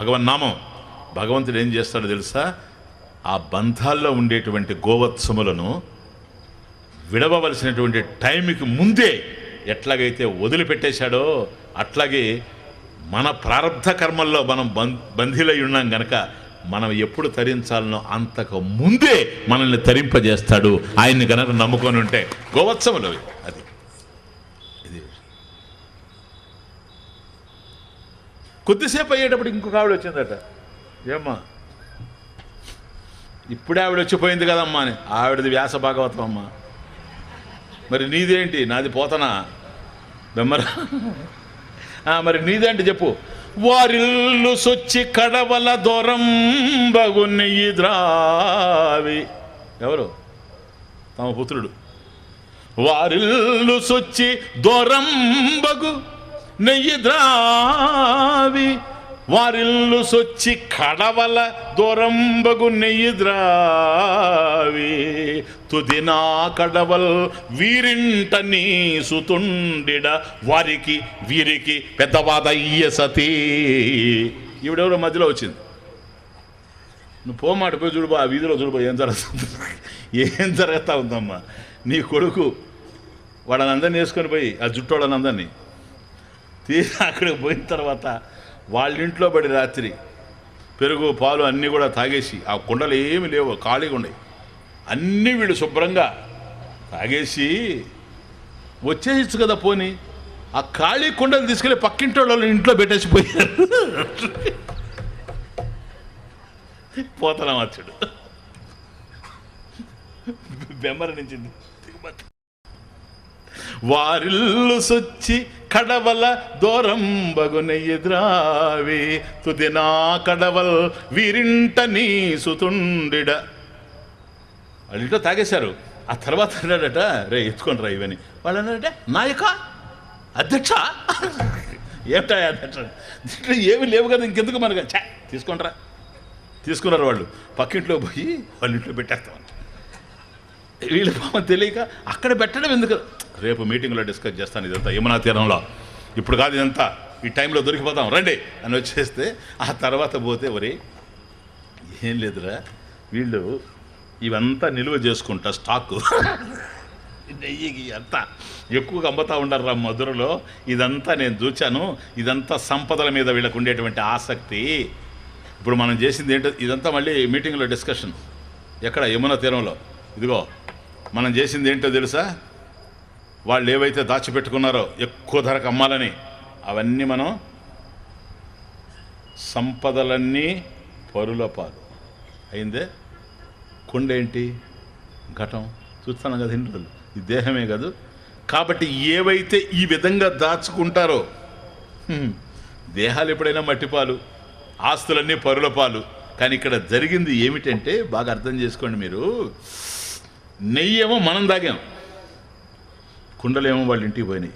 భగవన్ నామం. భగవంతుడు ఏం చేస్తాడో తెలుసా? ఆ బంధాల్లో ఉండేటువంటి గోవత్సములను విడవవలసినటువంటి టైంకి ముందే ఎట్లాగైతే వదిలిపెట్టేశాడో అట్లాగే మన ప్రారంధ కర్మల్లో మనం బం ఉన్నాం గనక మనం ఎప్పుడు తరించాలనో అంతకు ముందే మనల్ని తరింపజేస్తాడు. ఆయన్ని గనక నమ్ముకొని ఉంటే గోవత్సములు అది. కొద్దిసేపు అయ్యేటప్పుడు ఇంకొక ఆవిడ వచ్చిందట. ఏమ్మా? ఇప్పుడే ఆవిడ వచ్చిపోయింది కదమ్మా అని. ఆవిడది వ్యాస భాగవతం అమ్మా. మరి నీదేంటి? నాది పోతనా? బెమ్మరా ఆ, మరి నీదేంటి చెప్పు. వారిల్లు సొచ్చి కడవల దూరం బగున్నెయ్యి ద్రావి. ఎవరు? తమ పుత్రుడు. వారిల్లు సొచ్చి దొరంబగు నెయ్యి ద్రావి వారిల్లు సొచ్చి కడవల దొరంబగు నెయ్యి ద్రావి. తుదినా కడవల్ వీరింట నీ సుతుండిడ వారికి వీరికి పెద్దవాద ఇయ్య సతీ. ఈవిడెవరో మధ్యలో వచ్చింది. నువ్వు పోమాట పోయి చూడుబా ఆ వీధిలో చూడుబా ఏం జరుగుతుంది? ఏం జరుగుతా ఉందమ్మా? నీ కొడుకు వాళ్ళని అందరినీ వేసుకొని పోయి ఆ జుట్టు వాళ్ళని అందరినీ తీరా అక్కడికి పోయిన తర్వాత వాళ్ళ ఇంట్లో పడి రాత్రి పెరుగు పాలు అన్నీ కూడా తాగేసి ఆ కుండలు ఏమి లేవు ఖాళీగా ఉన్నాయి. అన్నీ వీళ్ళు శుభ్రంగా తాగేసి వచ్చేయచ్చు కదా పోని. ఆ ఖాళీ కుండలు తీసుకెళ్ళి పక్కింటి వాళ్ళు ఇంట్లో పెట్టేసిపోయారు పోతన వచ్చాడు బెమ్మర నుంచి వారిల్లు సొచ్చి కడవల దూరంబగున ఎదురావి. తుదినా కడవల్ వీరింట నీ సుతుండిడ వాళ్ళ ఇంట్లో తాగేశారు. ఆ తర్వాత అన్నాడట రే ఎత్తుకొని రా ఇవని వాళ్ళు అన్నాడట నాయక అధ్యక్ష? ఏమిటా అధ్యక్ష? దీంట్లో ఏమి లేవు కదా ఇంకెందుకు మనకు? చా తీసుకుంటారా తీసుకున్నారు వాళ్ళు. పక్కింట్లో పోయి వాళ్ళ ఇంట్లో పెట్టేస్తామని వీళ్ళు పాపం తెలియక అక్కడ పెట్టడం ఎందుకు? రేపు మీటింగ్లో డిస్కస్ చేస్తాను ఇదంతా యమునా తీరంలో. ఇప్పుడు కాదు ఇదంతా. ఈ టైంలో దొరికిపోతాం. రండి అని వచ్చేస్తే ఆ తర్వాత పోతే ఒరే ఏం లేదురా. వీళ్ళు ఇవంతా నిలువ చేసుకుంటా స్టాకు. నెయ్యికి అంతా. ఎక్కువగా అమ్ముతా ఉండరు రా మధురలో. ఇదంతా నేను చూచాను. ఇదంతా సంపదల మీద వీళ్ళకు ఉండేటువంటి ఆసక్తి. ఇప్పుడు మనం చేసింది ఏంటో ఇదంతా మళ్ళీ మీటింగ్లో డిస్కషన్. ఎక్కడ? యమున తీరంలో. ఇదిగో మనం చేసింది ఏంటో తెలుసా? వాళ్ళు ఏవైతే దాచిపెట్టుకున్నారో ఎక్కువ ధరకు అమ్మాలని అవన్నీ మనం సంపదలన్నీ పరుల పాలు. అయిందే? కొండ ఏంటి? ఘటం. చూస్తాను కదా ఇన్ని రోజులు. ఈ దేహమే కాదు. కాబట్టి ఏవైతే ఈ విధంగా దాచుకుంటారో దేహాలు ఎప్పుడైనా మట్టిపాలు ఆస్తులన్నీ పరుల పాలు. కానీ ఇక్కడ జరిగింది ఏమిటంటే బాగా అర్థం చేసుకోండి మీరు. నెయ్యేమో మనం తాగాం. కుండలేమో వాళ్ళ ఇంటికి పోయినాయి.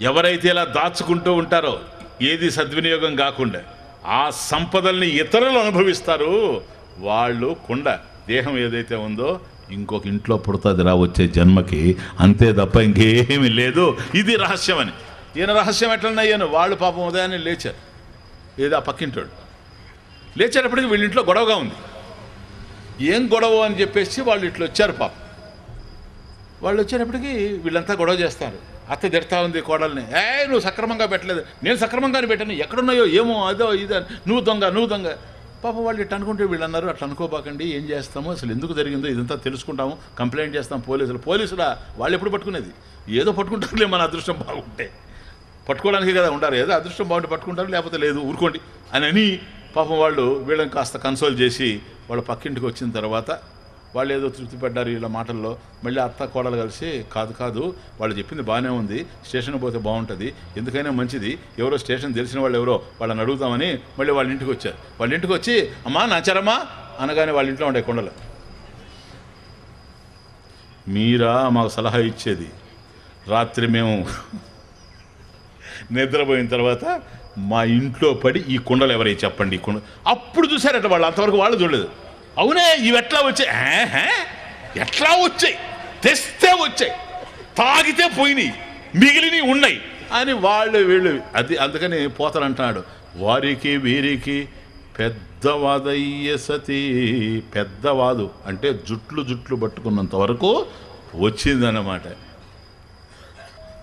ఎవరైతే ఇలా దాచుకుంటూ ఉంటారో ఏది సద్వినియోగం కాకుండా ఆ సంపదల్ని ఇతరులు అనుభవిస్తారు. వాళ్ళు కుండ దేహం ఏదైతే ఉందో ఇంకొక ఇంట్లో పుడుతుంది రా వచ్చే జన్మకి. అంతే తప్ప ఇంకేమీ లేదు. ఇది రహస్యం అని ఈయన రహస్యం ఎట్లన్నాయ్యాను? వాళ్ళు పాపం ఉదయాన్నే లేచారు. ఏదో ఆ పక్కింటోడు. లేచేటప్పటికి వీళ్ళింట్లో గొడవగా ఉంది. ఏం గొడవ అని చెప్పేసి వాళ్ళు ఇట్లా వచ్చారు పాప. వాళ్ళు వచ్చేటప్పటికి వీళ్ళంతా గొడవ చేస్తారు. అత్త తిడతా ఉంది కోడల్ని. ఏ నువ్వు సక్రమంగా పెట్టలేదు. నేను సక్రమంగానే పెట్టాను. ఎక్కడున్నాయో ఏమో అదో ఇదో అని. నువ్వు దొంగ నువ్వు దొంగ. పాప వాళ్ళు ఇట్లా అనుకుంటే వీళ్ళు అన్నారు అట్లా అనుకోబాకండి ఏం చేస్తాము? అసలు ఎందుకు జరిగిందో ఇదంతా తెలుసుకుంటాము. కంప్లైంట్ చేస్తాం పోలీసులు. పోలీసులా వాళ్ళు ఎప్పుడు పట్టుకునేది? ఏదో పట్టుకుంటారులే మన అదృష్టం బాగుంటే. పట్టుకోవడానికి కదా ఉండాలి. ఏదో అదృష్టం బాగుంటే పట్టుకుంటారు లేకపోతే లేదు ఊరుకోండి. అని అని పాపం వాళ్ళు వీళ్ళని కాస్త కన్సోల్ చేసి వాళ్ళ పక్కింటికి వచ్చిన తర్వాత వాళ్ళు ఏదో తృప్తి పడ్డారు వీళ్ళ మాటల్లో మళ్ళీ అత్త కోడలు కలిసి కాదు కాదు వాళ్ళు చెప్పింది బాగానే ఉంది స్టేషన్ పోతే బాగుంటుంది ఎందుకైనా మంచిది ఎవరో స్టేషన్ తెలిసిన వాళ్ళు ఎవరో వాళ్ళని అడుగుతామని మళ్ళీ వాళ్ళ ఇంటికి వచ్చారు. వాళ్ళ ఇంటికి వచ్చి అమ్మా నాచారమ్మా అనగానే వాళ్ళ ఇంట్లో ఉండే కొండలు. మీరా మాకు సలహా ఇచ్చేది రాత్రి మేము నిద్రపోయిన తర్వాత మా ఇంట్లో పడి ఈ కుండలు ఎవరై చెప్పండి? ఈ కుండ అప్పుడు చూసారట వాళ్ళు అంతవరకు వాళ్ళు చూడలేదు. అవునే ఇవి ఎట్లా వచ్చాయి? ఎట్లా వచ్చాయి? తెస్తే వచ్చాయి. తాగితే పోయినాయి. మిగిలినవి ఉన్నాయి. అని వాళ్ళు వీళ్ళు అది అందుకని పోతారంటున్నాడు. వారికి వీరికి పెద్దవాదయ్య సతీ. పెద్దవాదు అంటే జుట్లు జుట్లు పట్టుకున్నంత వరకు వచ్చిందన్నమాట.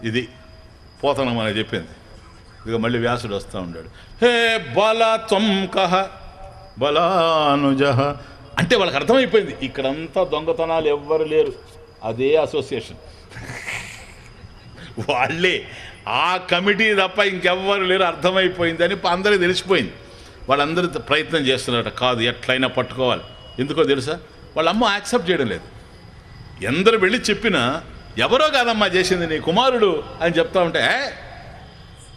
ఇది పోతనమని చెప్పింది. ఇక మళ్ళీ వ్యాసుడు వస్తూ ఉన్నాడు. హే బల త్వంకహ బలానుజ అంటే వాళ్ళకి అర్థమైపోయింది. ఇక్కడంతా దొంగతనాలు ఎవ్వరు లేరు. అదే అసోసియేషన్ వాళ్ళే ఆ కమిటీ తప్ప ఇంకెవ్వరు లేరు. అర్థమైపోయింది అని అందరికీ తెలిసిపోయింది. వాళ్ళందరూ ప్రయత్నం చేస్తున్నారట. కాదు ఎట్లయినా పట్టుకోవాలి. ఎందుకో తెలుసా? వాళ్ళ అమ్మ యాక్సెప్ట్ చేయడం లేదు. ఎందరు వెళ్ళి చెప్పినా ఎవరో కాదమ్మా చేసింది నీ కుమారుడు అని చెప్తా ఉంటే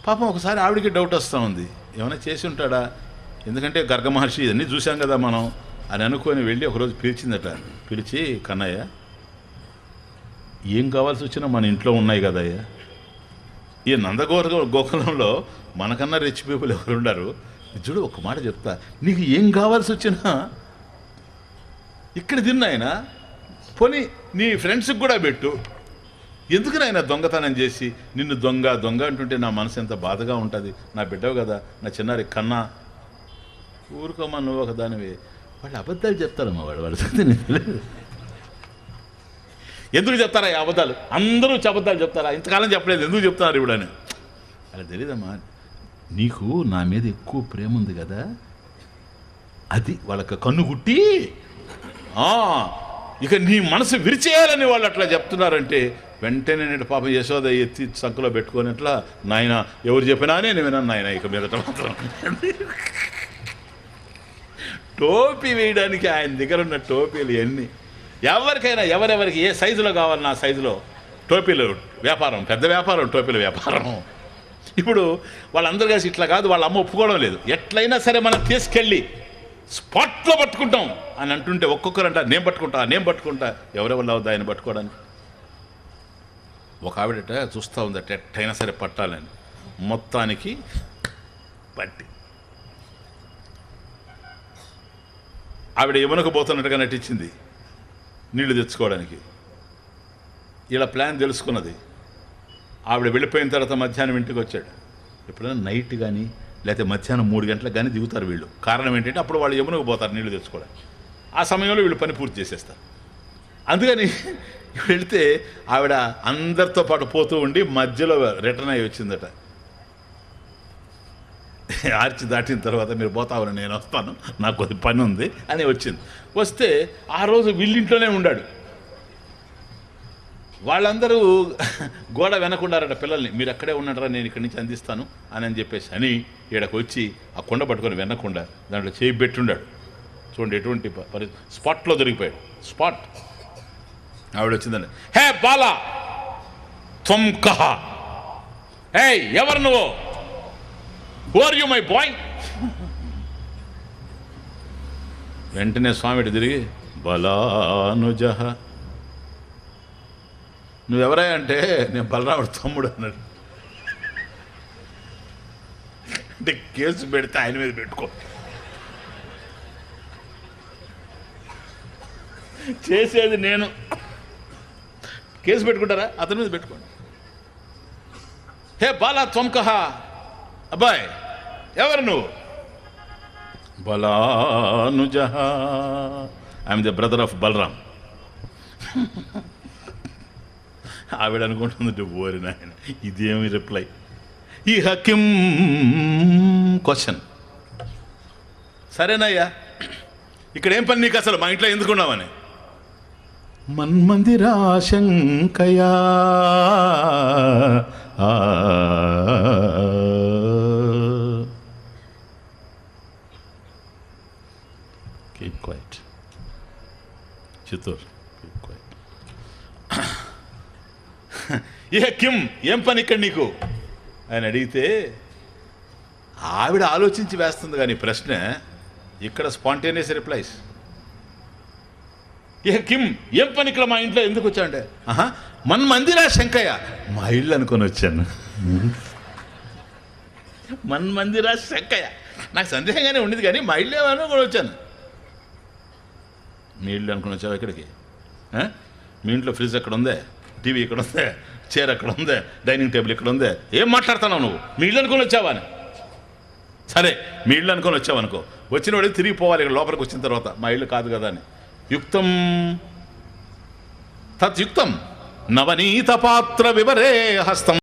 పాపం ఒకసారి ఆవిడికి డౌట్ వస్తూ ఉంది. ఏమైనా చేసి ఉంటాడా? ఎందుకంటే గర్గ మహర్షి ఇవన్నీ చూసాం కదా మనం. అని అనుకొని వెళ్ళి ఒకరోజు పిలిచిందట. పిలిచి కన్నయ్య ఏం కావాల్సి వచ్చినా మన ఇంట్లో ఉన్నాయి కదయ్యా ఈ నందగోర గోకులంలో మనకన్నా రిచ్ పీపుల్ ఎవరు ఉండరు. చూడు ఒక మాట చెప్తా. నీకు ఏం కావాల్సి వచ్చినా ఇక్కడ తిన్నాయన? పోనీ నీ ఫ్రెండ్స్కి కూడా పెట్టు. ఎందుకు నాయన దొంగతనం చేసి నిన్ను దొంగ దొంగ అంటుంటే నా మనసు ఎంత బాధగా ఉంటుంది? నా బిడ్డవు కదా నా చిన్నారి కన్నా. ఊరుకోమా నువ్వు ఒక దానివి వాళ్ళు అబద్ధాలు చెప్తారమ్మా వాడు వాడు ఎందుకు చెప్తారా ఈ అబద్ధాలు? అందరూ అబద్ధాలు చెప్తారా? ఇంతకాలం చెప్పలేదు ఎందుకు చెప్తున్నారు ఇప్పుడు అని అలా తెలియదమ్మా నీకు నా మీద ఎక్కువ ప్రేమ ఉంది కదా అది వాళ్ళకి కన్ను కుట్టి ఆ, ఇక నీ మనసు విరిచేయాలని వాళ్ళు అట్లా చెప్తున్నారంటే వెంటనే నేను పాపం యశోద ఎత్తి సంకలో పెట్టుకొని అట్లా నాయన ఎవరు చెప్పినా నేను విన్నాను నాయన ఇక మీదట మాత్రం. టోపీ వేయడానికి ఆయన దగ్గర ఉన్న టోపీలు ఎన్ని? ఎవరికైనా ఎవరెవరికి ఏ సైజులో కావాలి నా సైజులో టోపీలు వ్యాపారం పెద్ద వ్యాపారం టోపీల వ్యాపారం. ఇప్పుడు వాళ్ళందరూ కలిసి ఇట్లా కాదు వాళ్ళ అమ్మ ఒప్పుకోవడం లేదు. ఎట్లయినా సరే మనం తీసుకెళ్ళి స్పాట్లో పట్టుకుంటాం అని అంటుంటే ఒక్కొక్కరు నేను పట్టుకుంటా నేను పట్టుకుంటా. ఎవరెవరు అవుద్దా ఆయన పట్టుకోవడానికి? ఒక ఆవిడట చూస్తూ ఉందట ఎట్టయినా సరే పట్టాలని. మొత్తానికి పట్టి. ఆవిడ యమునకు పోతున్నట్టుగా నటించింది నీళ్ళు తెచ్చుకోవడానికి. ఇలా ప్లాన్ తెలుసుకున్నది. ఆవిడ వెళ్ళిపోయిన తర్వాత మధ్యాహ్నం ఇంటికి వచ్చాడు. ఎప్పుడైనా నైట్ కానీ లేకపోతే మధ్యాహ్నం మూడు గంటలకు కానీ దిగుతారు వీళ్ళు. కారణం ఏంటంటే అప్పుడు వాళ్ళు యమునకు పోతారు నీళ్ళు తెచ్చుకోవడానికి. ఆ సమయంలో వీళ్ళు పని పూర్తి చేసేస్తారు. అందుకని వెళితే ఆవిడ అందరితో పాటు పోతూ ఉండి మధ్యలో రిటర్న్ అయ్యి వచ్చిందట. ఆర్చి దాటిన తర్వాత మీరు పోతామని నేను వస్తాను నాకు కొద్ది పని ఉంది అని వచ్చింది. వస్తే ఆ రోజు వీళ్ళింట్లోనే ఉండాడు. వాళ్ళందరూ గోడ వెనకుండారట పిల్లల్ని మీరు అక్కడే ఉన్నారా నేను ఇక్కడి నుంచి అందిస్తాను అని అని చెప్పేసి అని ఈడకు వచ్చి ఆ కొండ పట్టుకొని వెనకుండా దాంట్లో చేయి పెట్టుండాడు. చూడండి ఎటువంటి పరి స్పాట్లో దొరికిపోయాడు. స్పాట్. ఆవిడ వచ్చిందండి హే బాల! త్వం కహ! హే ఎవరు నువ్వు? ఆర్ యు మై బాయ్ వెంటనే స్వామిటి తిరిగి బలానుజహ నువ్వెవరా అంటే నేను బలరాముడు తమ్ముడు అన్నాడు. అంటే కేసు పెడితే ఆయన మీద పెట్టుకో. చేసేది నేను. కేసు పెట్టుకుంటారా? అతని మీద పెట్టుకోండి. హే బాలా త్వంకహ అబ్బాయ్ ఎవరు నువ్వు? బలానుజ. I am the brother of Balaram ఆవిడ అనుకుంటుంది ఓరి నాయన. ఇదేమి రిప్లై ఈ హకిం క్వశ్చన్ సరేనయ్యా ఇక్కడ ఏం పని నీకు అసలు? మా ఇంట్లో ఎందుకున్నావని మన్మందిరాశంకయా keep quiet Chittoor keep quiet ఏ కిమ్ ఏం పని ఇక్కడ నీకు? ఆయన అడిగితే ఆవిడ ఆలోచించి వేస్తుంది కానీ ప్రశ్న ఇక్కడ స్పాంటేనియస్ రిప్లైస్. ఏ కిమ్ ఏం పని ఇక్కడ మా ఇంట్లో ఎందుకు వచ్చాండే ఆహా మన మందిరా శంకయ్య. మా ఇల్లు అనుకొని వచ్చాను. మన మందిరా శంకయ్య. నాకు సందేహంగానే ఉండేది కానీ మా ఇల్లు ఏమని కూడా వచ్చాను? మీ ఇల్లు అనుకుని వచ్చావు ఇక్కడికి? మీ ఇంట్లో ఫ్రిడ్జ్ ఎక్కడ ఉందే? టీవీ ఇక్కడ ఉందే? చైర్ అక్కడ ఉందే? డైనింగ్ టేబుల్ ఇక్కడ ఉందే? ఏం మాట్లాడుతున్నావు నువ్వు? మీ ఇల్లు అనుకుని వచ్చావా అని. సరే మీ ఇల్లు అనుకొని వచ్చావనుకో. వచ్చిన వాడికి తిరిగి పోవాలి ఇక్కడ లోపలికి వచ్చిన తర్వాత. మా ఇల్లు కాదు కదా అని. యుక్తం. తత్యుక్తం నవనీత పాత్ర వివరే హస్తం.